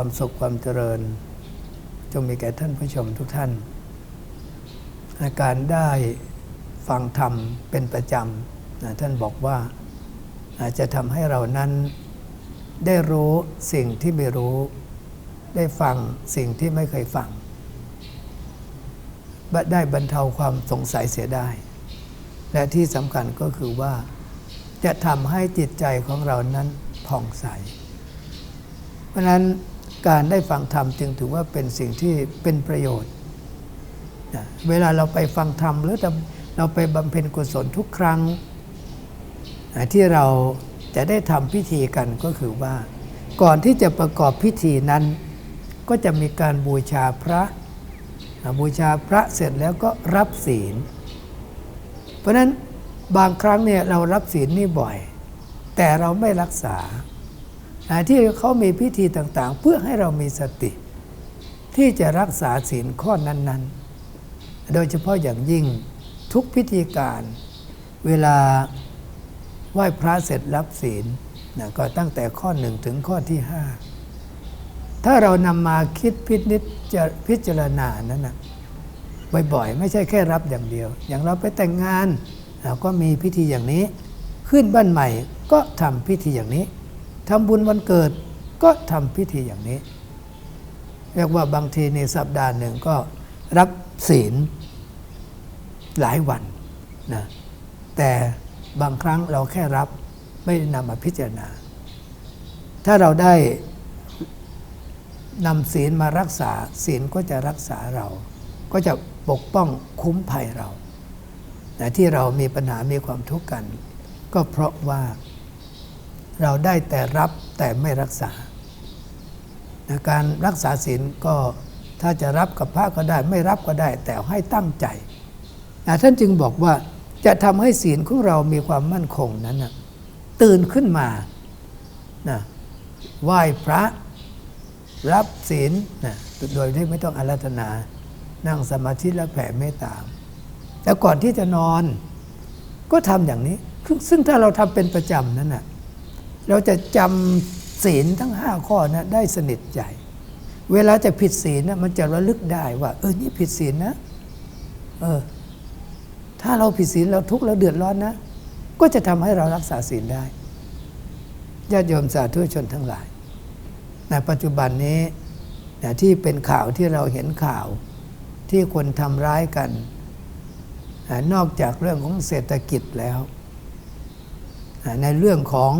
ความสุขความเจริญ จงมีแก่ท่านผู้ชมทุกท่าน อาการได้ฟังธรรมเป็นประจำนะท่านบอกว่าอาจจะทำให้เรานั้นได้รู้สิ่งที่ไม่รู้ ได้ฟังสิ่งที่ไม่เคยฟังได้บรรเทาความสงสัยเสียได้ และที่สำคัญก็คือว่า จะทำให้จิตใจของเรานั้นผ่องใส เพราะนั้น การได้ฟังธรรมจึงถือว่าเป็นสิ่งที่เป็นประโยชน์นะเวลาเราไปฟังธรรมหรือเราไปบำเพ็ญกุศลทุกครั้งนะที่เราจะได้ทำพิธีกันก็คือว่า ก่อนที่จะประกอบพิธีนั้น ก็จะมีการบูชาพระนะบูชาพระเสร็จแล้วก็รับศีล เพราะฉะนั้นบางครั้งเนี่ยเรารับศีลนี่บ่อย แต่เราไม่รักษา ที่เขามีพิธีต่างๆ เพื่อให้เรามีสติ ที่จะรักษาศีลข้อนั้น ๆ โดยเฉพาะอย่างยิ่งทุกพิธีการ เวลาไหว้พระเสร็จรับศีลนะก็ตั้งแต่ข้อหนึ่งถึงข้อที่ห้าถ้าเรานำมาคิดพิจิตจะพิจารณานั้นนะบ่อยๆ ไม่ใช่แค่รับอย่างเดียว อย่างเราไปแต่งงาน เราก็มีพิธีอย่างนี้ ขึ้นบ้านใหม่ก็ทำพิธีอย่างนี้ ทำบุญวันเกิดก็ทำพิธีอย่างนี้ เรียกว่าบางทีในสัปดาห์หนึ่งก็รับศีลหลายวันนะแต่บางครั้งเราแค่รับไม่นำมาพิจารณา ถ้าเราได้นำศีลมารักษาศีลก็จะรักษาเรา ก็จะปกป้องคุ้มภัยเราแต่ที่เรามีปัญหามีความทุกข์กัน ก็เพราะว่า เราได้แต่รับแต่ไม่รักษา การรักษาศีลก็ถ้าจะรับกับพระก็ได้ไม่รับก็ได้ แต่ให้ตั้งใจ ท่านจึงบอกว่าจะทำให้ศีลของเรามีความมั่นคงนั้นนะตื่นขึ้นมานะไหว้พระรับศีลนะโดยที่ไม่ต้องอารัธนา นั่งสมาธิและแผ่เมตตาแล้วก่อนที่จะนอน ก็ทำอย่างนี้ซึ่งถ้าเราทำเป็นประจำนั้นนะ เราจะจำศีลทั้งห้าข้อนะได้สนิทใจ เวลาจะผิดศีลนะมันจะระลึกได้ว่า เออนี่ผิดศีลนะ เออ ถ้าเราผิดศีลเราทุกข์เราเดือดร้อนนะ ก็จะทำให้เรารักษาศีลได้ญาติโยมสาธุชนทั้งหลายในปัจจุบันนี้นะที่เป็นข่าวที่เราเห็นข่าวที่คนทำร้ายกันนอกจากเรื่องของเศรษฐกิจแล้วในเรื่องของ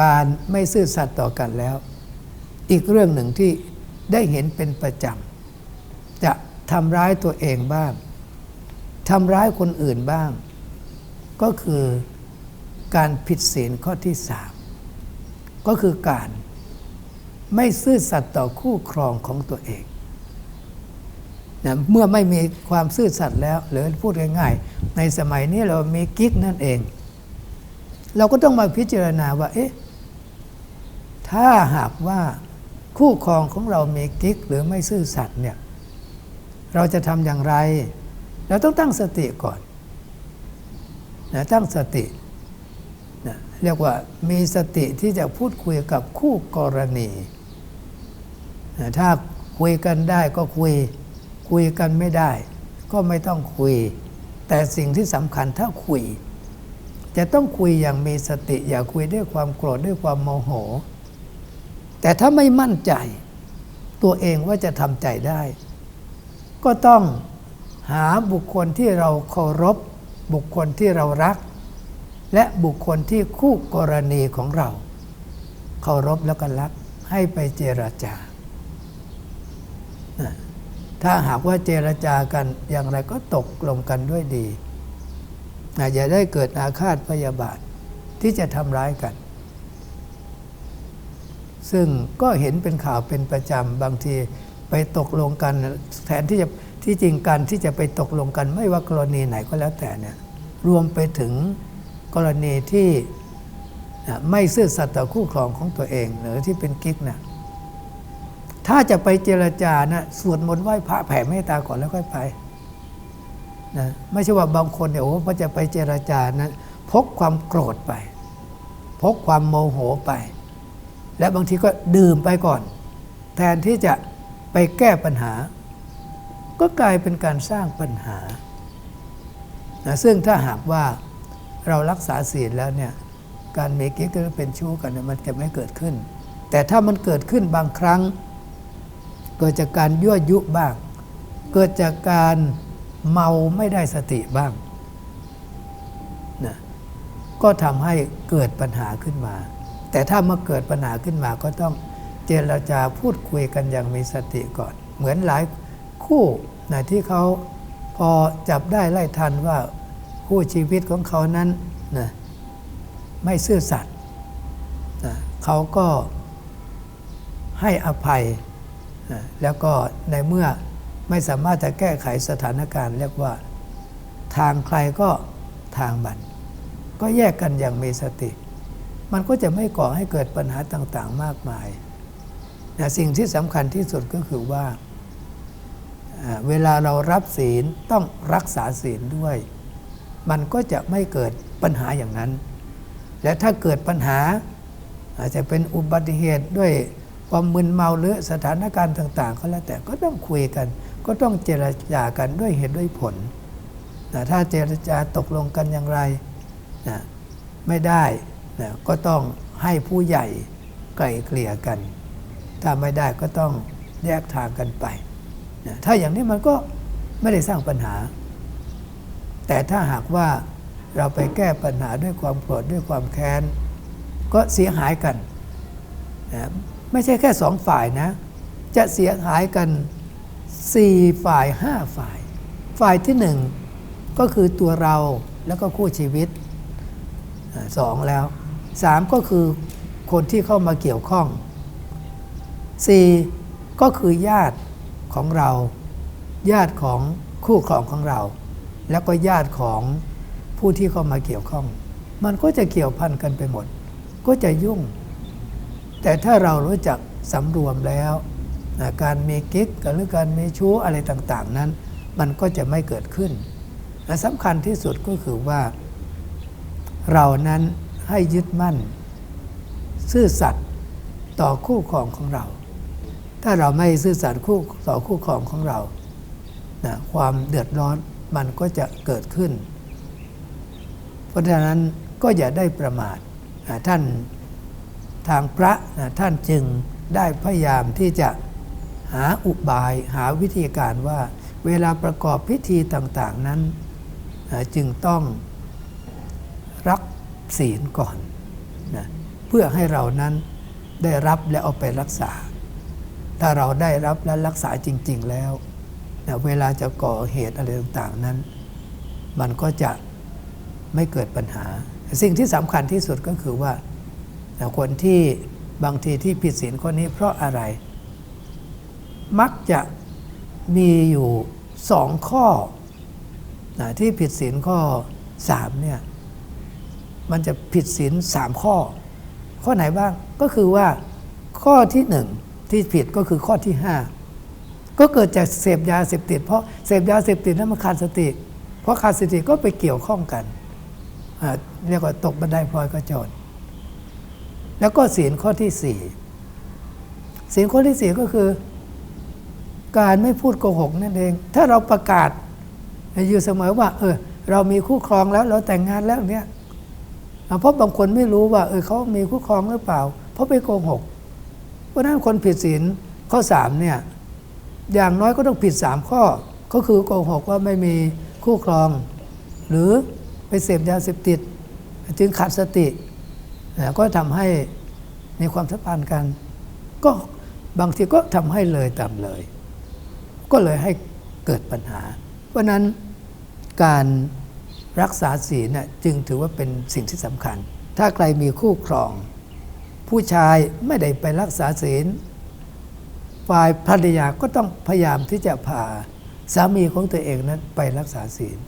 การไม่ซื่อสัตย์ต่อกันแล้ว อีกเรื่องหนึ่งที่ได้เห็นเป็นประจำจะทำร้ายตัวเองบ้างทำร้ายคนอื่นบ้าง ก็คือการผิดศีลข้อที่สามก็คือการไม่ซื่อสัตย์ต่อคู่ครองของตัวเองนะเมื่อไม่มีความซื่อสัตย์แล้วหรือพูดง่ายๆในสมัยนี้เรามีกิ๊กนั่นเอง เราก็ต้องมาพิจารณาว่า เอ๊ะ ถ้าหากว่าคู่ครองของเรามีกิ๊กหรือไม่ซื่อสัตย์เนี่ยเราจะทำอย่างไร เราต้องตั้งสติก่อนนะตั้งสตินะเรียกว่ามีสติที่จะพูดคุยกับคู่กรณีนะถ้าคุยกันได้ก็คุย คุยกันไม่ได้ ก็ไม่ต้องคุย แต่สิ่งที่สำคัญถ้าคุย จะต้องคุยอย่างมีสติ อย่าคุยด้วยความโกรธด้วยความโมโห แต่ถ้าไม่มั่นใจ ตัวเองว่าจะทำใจได้ ก็ต้องหาบุคคลที่เราเคารพ บุคคลที่เรารัก และบุคคลที่คู่กรณีของเรา เคารพแล้วก็รักให้ไปเจรจา ถ้าหากว่าเจรจากันอย่างไรก็ตกลงกันด้วยดีอย่าได้เกิดอาฆาตพยาบาทที่จะทำร้ายกัน ซึ่งก็เห็นเป็นข่าวเป็นประจำบางทีไปตกลงกันแทนที่จะที่จริงการที่จะไปตกลงกันไม่ว่ากรณีไหนก็แล้วแต่เนี่ยรวมไปถึงกรณีที่ไม่ซื่อสัตย์ต่อคู่ครองของตัวเองหรือที่เป็นกิ๊กนะถ้าจะไปเจรจานะสวดมนต์ไหว้พระแผ่เมตตาก่อนแล้วค่อยไปนะไม่ใช่ว่าบางคนเนี่ยโอ้พอจะไปเจรจานะพกความโกรธไป พกความโมโหไป และบางทีก็ดื่มไปก่อน แทนที่จะไปแก้ปัญหา ก็กลายเป็นการสร้างปัญหานะซึ่งถ้าหากว่าเรารักษาศีลแล้วเนี่ยการมีกิ๊กหรือเป็นชู้กันเนี่ยมันจะไม่เกิดขึ้น แต่ถ้ามันเกิดขึ้นบางครั้ง เกิดจากการยั่วยุบ้าง เกิดจากการเมาไม่ได้สติบ้างนะก็ทำให้เกิดปัญหาขึ้นมา แต่ถ้าเมื่อเกิดปัญหาขึ้นมาก็ต้องเจรจาพูดคุยกันอย่างมีสติก่อน เหมือนหลายคู่นะที่เขาพอจับได้ไล่ทันว่าคู่ชีวิตของเขานั้นนะไม่ซื่อสัตย์นะเขาก็ให้อภัยนะแล้วก็ในเมื่อไม่สามารถจะแก้ไขสถานการณ์ เรียกว่าทางใครก็ทางมัน ก็แยกกันอย่างมีสติ มันก็จะไม่ก่อให้เกิดปัญหาต่างๆ มากมายนะสิ่งที่สำคัญที่สุดก็คือว่า เวลาเรารับศีลต้องรักษาศีลด้วย มันก็จะไม่เกิดปัญหาอย่างนั้น และถ้าเกิดปัญหา อาจจะเป็นอุบัติเหตุด้วยความมึนเมาหรือสถานการณ์ต่าง ๆ ก็แล้วแต่ก็ต้องคุยกัน ก็ต้องเจรจากันด้วยเหตุด้วยผลนะถ้าเจรจาตกลงกันอย่างไรนะไม่ได้ นะก็ต้องให้ผู้ใหญ่ไกลเกลี่ยกัน ถ้าไม่ได้ก็ต้องแยกทางกันไปนะถ้าอย่างนี้มันก็ไม่ได้สร้างปัญหา แต่ถ้าหากว่าเราไปแก้ปัญหาด้วยความโกรธด้วยความแค้น ก็เสียหายกันนะไม่ใช่แค่สองฝ่ายนะ จะเสียหายกันสี่ฝ่ายห้าฝ่าย ฝ่ายที่หนึ่งก็คือตัวเราแล้วก็คู่ชีวิตสองแล้ว สามก็คือคนที่เข้ามาเกี่ยวข้องสี่ก็คือญาติของเรา ญาติของคู่ครองของเรา แล้วก็ญาติของผู้ที่เข้ามาเกี่ยวข้อง มันก็จะเกี่ยวพันกันไปหมด ก็จะยุ่ง แต่ถ้าเรารู้จักสำรวมแล้วนะการมีกิ๊กหรือการมีชู้อะไรต่างๆ นั้น มันก็จะไม่เกิดขึ้น และสำคัญที่สุดก็คือว่า เรานั้น ให้ยึดมั่น ซื่อสัตย์ต่อคู่ครองของเรา ถ้าเราไม่ซื่อสัตย์คู่ต่อคู่ครองของเรานะความเดือดร้อนมันก็จะเกิดขึ้น เพราะฉะนั้นก็อย่าได้ประมาทนะท่านทางพระนะท่านจึงได้พยายามที่จะหาอุบายหาวิธีการว่าเวลาประกอบพิธีต่างๆนั้นนะจึงต้องรัก ศีลก่อนนะเพื่อให้เรานั้นได้รับและเอาไปรักษา ถ้าเราได้รับและรักษาจริง ๆแล้วนะเวลาจะก่อเหตุอะไรต่างๆนั้น มันก็จะไม่เกิดปัญหา สิ่งที่สำคัญที่สุดก็คือว่านะคนที่บางทีที่ผิดศีลข้อนี้เพราะอะไร มักจะมีอยู่สองข้อนะที่ผิดศีลข้อสามเนี่ย มันจะผิดศีลสามข้อ ข้อไหนบ้างก็คือว่าข้อที่หนึ่งที่ผิดก็คือข้อที่ห้าก็เกิดจากเสพยาเสพติด เพราะเสพยาเสพติดนั้นมันขาดสติ เพราะขาดสติก็ไปเกี่ยวข้องกันเรียกว่าตกบันไดพลอยก็โจรแล้วก็ศีลข้อที่สี่ศีลข้อที่สี่ก็คือ การไม่พูดโกหกนั่นเอง ถ้าเราประกาศอยู่เสมอว่า เออ เรามีคู่ครองแล้วเราแต่งงานแล้วเนี่ย เพราะบางคนไม่รู้ว่าเออเขามีคู่ครองหรือเปล่า เพราะไปโกหกเพราะนั้นคนผิดศีลข้อสามเนี่ยอย่างน้อยก็ต้องผิดสามข้อ ก็คือโกหกว่าไม่มีคู่ครอง หรือไปเสพยาเสพติด จึงขาดสติก็ทำให้มีความสัมพันธ์กัน ก็บางทีก็ทำให้เลยตามเลย ก็เลยให้เกิดปัญหา เพราะนั้นการ รักษาศีลน่ะจึงถือว่าเป็นสิ่งที่สำคัญ ถ้าใครมีคู่ครอง ผู้ชายไม่ได้ไปรักษาศีลฝ่ายภรรยาก็ต้องพยายามที่จะพาสามีของตัวเองนั้นไปรักษาศีล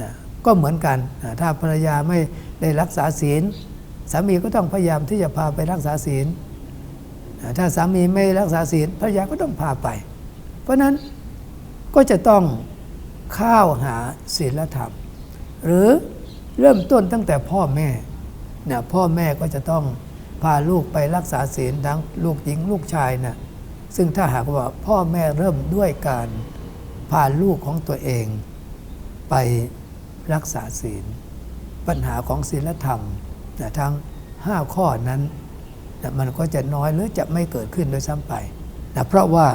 นะก็เหมือนกันนะถ้าภรรยาไม่ได้รักษาศีล สามีก็ต้องพยายามที่จะพาไปรักษาศีลนะถ้าสามีไม่รักษาศีลภรรยาก็ต้องพาไป เพราะนั้นก็จะต้องข้าวหาศีลธรรม หรือเริ่มต้นตั้งแต่พ่อแม่นี่ยพ่อแม่ก็จะต้องพาลูกไปรักษาศีลทั้งลูกหญิงลูกชายนะ่ะซึ่งถ้าหากว่าพ่อแม่เริ่มด้วยการพาลูกของตัวเอง ไปรักษาศีล ปัญหาของศีลธรรมนะทั้ง 5 ข้อนั้นนะมันก็จะน้อยหรือจะไม่เกิดขึ้นโดยซ้ำไปนะเพราะว่า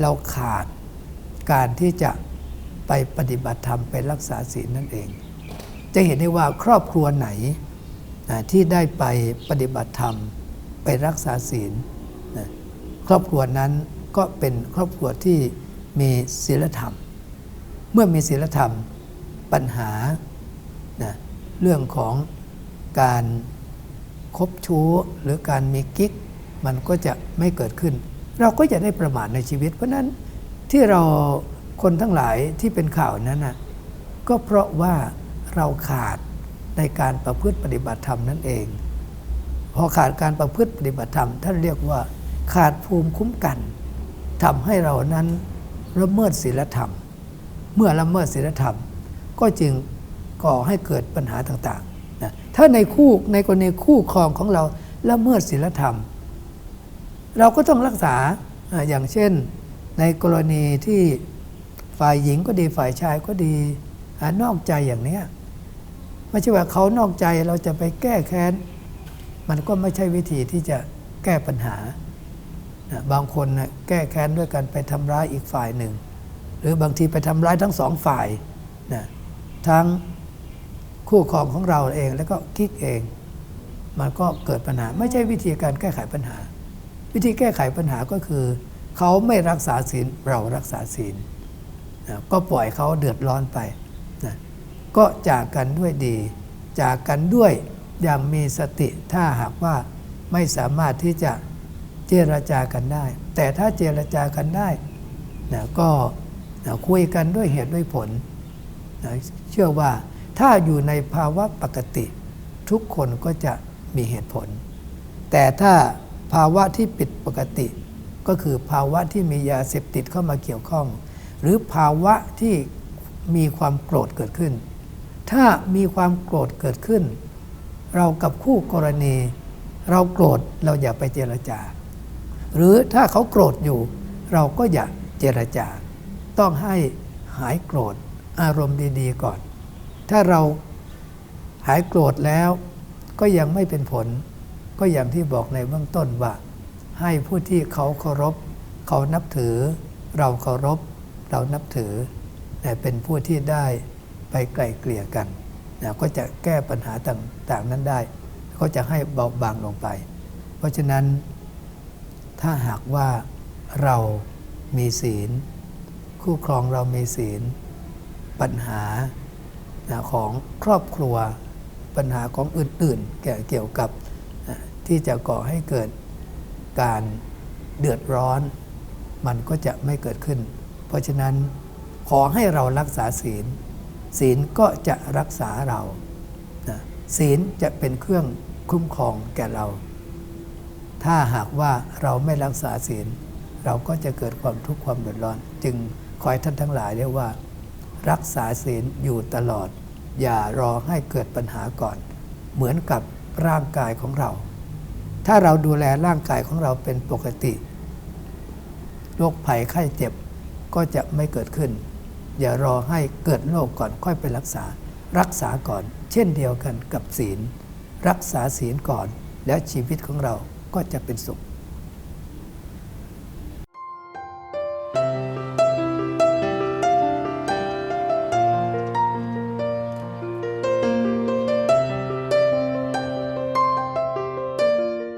เราขาดการที่จะไปปฏิบัติธรรมไปรักษาศีลนั่นเอง จะเห็นได้ว่าครอบครัวไหนนะที่ได้ไปปฏิบัติธรรม ไปรักษาศีลนะครอบครัวนั้นก็เป็นครอบครัวที่มีศีลธรรม เมื่อมีศีลธรรมปัญหานะเรื่องของการคบชู้หรือการมีกิ๊ก มันก็จะไม่เกิดขึ้น เราก็จะได้ประมาทในชีวิต เพราะนั้นที่เราคนทั้งหลายที่เป็นข่าวนั้นนะก็เพราะว่า เราขาดในการประพฤติปฏิบัติธรรมนั่นเอง พอขาดการประพฤติปฏิบัติธรรมท่านเรียกว่า ขาดภูมิคุ้มกันทำให้เรานั้นละเมิดศีลธรรม เมื่อละเมิดศีลธรรม ก็จึงก่อให้เกิดปัญหาต่างๆนะถ้าในคู่ในกรณีคู่ครองของเราละเมิดศีลธรรม เราก็ต้องรักษาอย่างเช่นในกรณีที่ฝ่ายหญิงก็ดีฝ่ายชายก็ดีนอกใจอย่างเนี้ย ไม่ใช่ว่าเขานอกใจเราจะไปแก้แค้น มันก็ไม่ใช่วิธีที่จะแก้ปัญหานะบางคนนะแก้แค้นด้วยการไปทำร้ายอีกฝ่ายหนึ่ง หรือบางทีไปทำร้ายทั้งสองฝ่ายนะทั้งคู่ครองของเราเองแล้วก็กิ๊กเอง มันก็เกิดปัญหา ไม่ใช่วิธีการแก้ไขปัญหา วิธีแก้ไขปัญหาก็คือ เขาไม่รักษาศีลเรารักษาศีลนะก็ปล่อยเขาเดือดร้อนไป ก็จากกันด้วยดี จากกันด้วยอย่างมีสติถ้าหากว่าไม่สามารถที่จะเจรจากันได้ แต่ถ้าเจรจากันได้นะก็นะคุยกันด้วยเหตุด้วยผลนะเชื่อว่าถ้าอยู่ในภาวะปกติ ทุกคนก็จะมีเหตุผล แต่ถ้าภาวะที่ผิดปกติ ก็คือภาวะที่มียาเสพติดเข้ามาเกี่ยวข้อง หรือภาวะที่มีความโกรธเกิดขึ้น ถ้ามีความโกรธเกิดขึ้น เรากับคู่กรณี เราโกรธเราอย่าไปเจรจา หรือถ้าเขาโกรธอยู่ เราก็อย่าเจรจา ต้องให้หายโกรธอารมณ์ดีๆก่อน ถ้าเราหายโกรธแล้วก็ยังไม่เป็นผล ก็อย่างที่บอกในเบื้องต้นว่า ให้ผู้ที่เขาเคารพ เขานับถือ เราเคารพ เรานับถือ แต่เป็นผู้ที่ได้ ไปไกลเกลี่ยกันนะก็จะแก้ปัญหาต่างๆนั้นได้ ก็จะให้เบาบางลงไป เพราะฉะนั้นถ้าหากว่าเรามีศีล คู่ครองเรามีศีล ปัญหาของครอบครัวปัญหาของอื่นๆเกี่ยวกับที่จะก่อให้เกิดการเดือดร้อน มันก็จะไม่เกิดขึ้น เพราะฉะนั้นขอให้เรารักษาศีล ศีลก็จะรักษาเรานะศีลจะเป็นเครื่องคุ้มครองแก่เรา ถ้าหากว่าเราไม่รักษาศีล เราก็จะเกิดความทุกข์ความเดือดร้อน จึงขอให้ท่านทั้งหลายเรียกว่า รักษาศีลอยู่ตลอด อย่ารอให้เกิดปัญหาก่อน เหมือนกับร่างกายของเรา ถ้าเราดูแลร่างกายของเราเป็นปกติโรคภัยไข้เจ็บก็จะไม่เกิดขึ้น อย่ารอให้เกิดโรคก่อนค่อยไปรักษา รักษาก่อน เช่นเดียวกันกับศีล รักษาศีลก่อน แล้วชีวิตของเราก็จะเป็นสุข